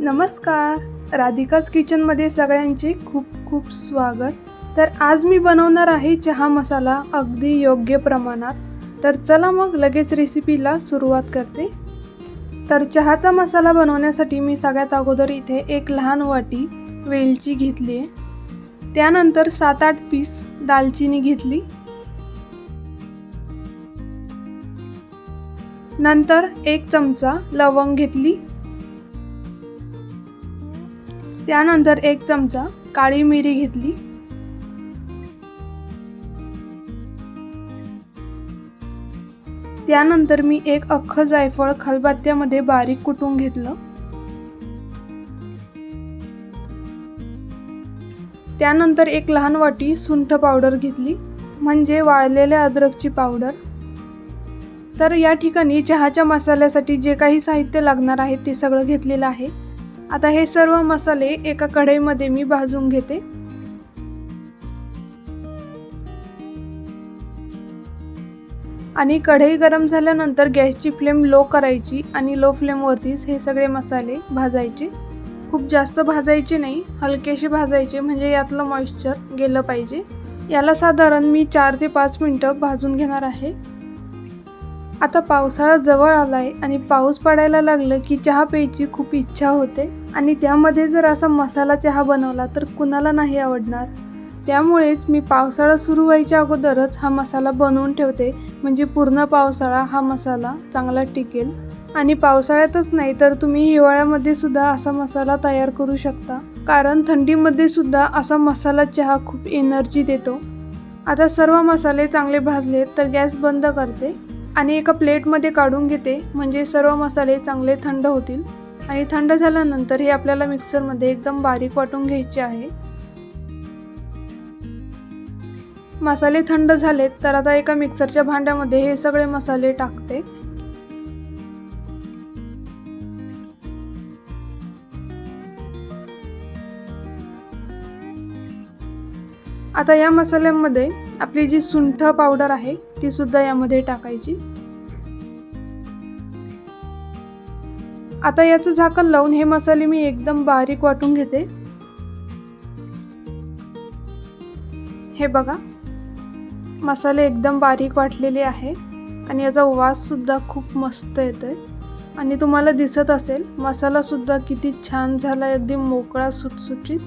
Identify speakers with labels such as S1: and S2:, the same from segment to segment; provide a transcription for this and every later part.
S1: नमस्कार. राधिकाच किचनमध्ये सगळ्यांचे खूप खूप स्वागत. तर आज मी बनवणार आहे चहा मसाला अगदी योग्य प्रमाणात. तर चला मग लगेच रेसिपीला सुरुवात करते. तर चहाचा मसाला बनवण्यासाठी मी सगळ्यात अगोदर इथे एक लहान वाटी वेलची घेतली आहे. त्यानंतर सात आठ पीस दालचिनी घेतली. नंतर एक चमचा लवंग घेतली. त्यानंतर एक चमचा काळी मिरी घेतली. त्यानंतर मी एक अख्खं जायफळ खलबत्त्यामध्ये बारीक कुटून घेतलं. त्यानंतर एक लहान वाटी सुंठ पावडर घेतली म्हणजे वाळलेल्या अद्रकची पावडर. तर या ठिकाणी चहाच्या मसाल्यासाठी जे काही साहित्य लागणार आहे ते सगळं घेतलेलं आहे. आता हे सर्व मसाले एका कढईमध्ये मी भाजून घेते. आणि कढई गरम झाल्यानंतर गॅसची फ्लेम लो करायची आणि लो फ्लेमवरतीच हे सगळे मसाले भाजायचे. खूप जास्त भाजायचे नाही हलकेसे भाजायचे म्हणजे यातलं मॉइश्चर गेलं पाहिजे. याला साधारण मी चार ते पाच मिनटं भाजून घेणार आहे. आता पावसाळा जवळ आलाय आणि पाऊस पडायला लागलं की चहा प्यायची खूप इच्छा होते. आणि त्यामध्ये जर असा मसाला चहा बनवला तर कुणाला नाही आवडणार. त्यामुळेच मी पावसाळा सुरू व्हायच्या अगोदरच हा मसाला बनवून ठेवते. म्हणजे पूर्ण पावसाळा हा मसाला चांगला टिकेल. आणि पावसाळ्यातच नाही तर तुम्ही हिवाळ्यामध्ये सुद्धा असा मसाला तयार करू शकता. कारण थंडीमध्ये सुद्धा असा मसाला चहा खूप एनर्जी देतो. आता सर्व मसाले चांगले भाजले तर गॅस बंद करते. आणि एका प्लेटमध्ये काढून घेते. म्हणजे सर्व मसाले चांगले थंड होतील. आणि थंड झाल्यानंतर हे आपल्याला मिक्सरमध्ये एकदम बारीक वाटून घ्यायचे आहे. मसाले थंड झालेत तर आता एका मिक्सरच्या भांड्यामध्ये हे सगळे मसाले टाकते. आता या मसाल्यामध्ये आपली जी सुंठ पावडर आहे ती सुद्धा यामध्ये टाकायची. आता याचं झाकण लावून हे मसाले मी एकदम बारीक वाटून घेते. हे बघा मसाले एकदम बारीक वाटलेले आहे आणि याचा वास सुद्धा खूप मस्त येतोय. आणि तुम्हाला दिसत असेल मसाला सुद्धा किती छान झाला अगदी मोकळा सुटसुटीत.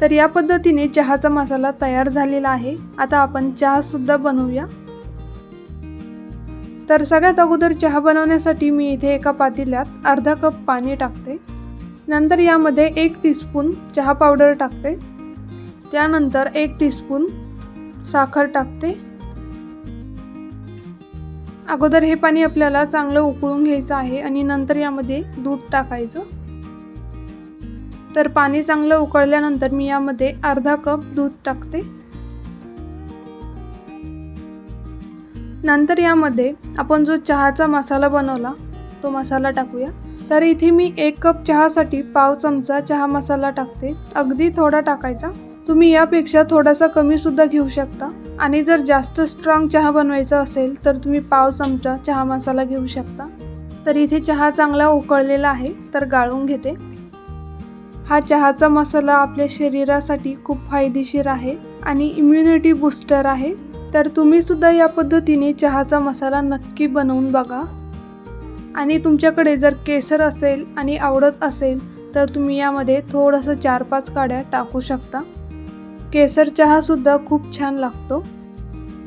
S1: तर या पद्धतीने चहाचा मसाला तयार झालेला आहे. आता आपण चहासुद्धा बनवूया. तर सगळ्यात अगोदर चहा बनवण्यासाठी मी इथे एका पातेल्यात अर्धा कप पाणी टाकते. नंतर यामध्ये एक टीस्पून चहा पावडर टाकते. त्यानंतर एक टीस्पून साखर टाकते. अगोदर हे पाणी आपल्याला चांगलं उकळून घ्यायचं आहे आणि नंतर यामध्ये दूध टाकायचं. तर पाणी चांगलं उकळल्यानंतर मी यामध्ये अर्धा कप दूध टाकते. नंतर यामध्ये आपण जो चहाचा मसाला बनवला तो मसाला टाकूया. तर इथे मी एक कप चहासाठी पाव चमचा चहा मसाला टाकते. अगदी थोडा टाकायचा. तुम्ही यापेक्षा थोडासा कमी सुद्धा घेऊ शकता. आणि जर जास्त स्ट्रॉंग चहा बनवायचा असेल तर तुम्ही पाव चमचा चहा मसाला घेऊ शकता. तर इथे चहा चांगला उकळलेला आहे तर गाळून घेते. हा चहाचा मसाला आपल्या शरीरासाठी खूप फायदेशीर आहे आणि इम्युनिटी बूस्टर आहे. तर तुम्ही सुद्धा या पद्धतीने चहाचा मसाला नक्की बनवून बघा. आणि तुमच्याकडे जर केसर असेल आणि आवडत असेल तर तुम्ही यामध्ये थोडंसं चार पाच काड्या टाकू शकता. केसर चहासुद्धा खूप छान लागतो.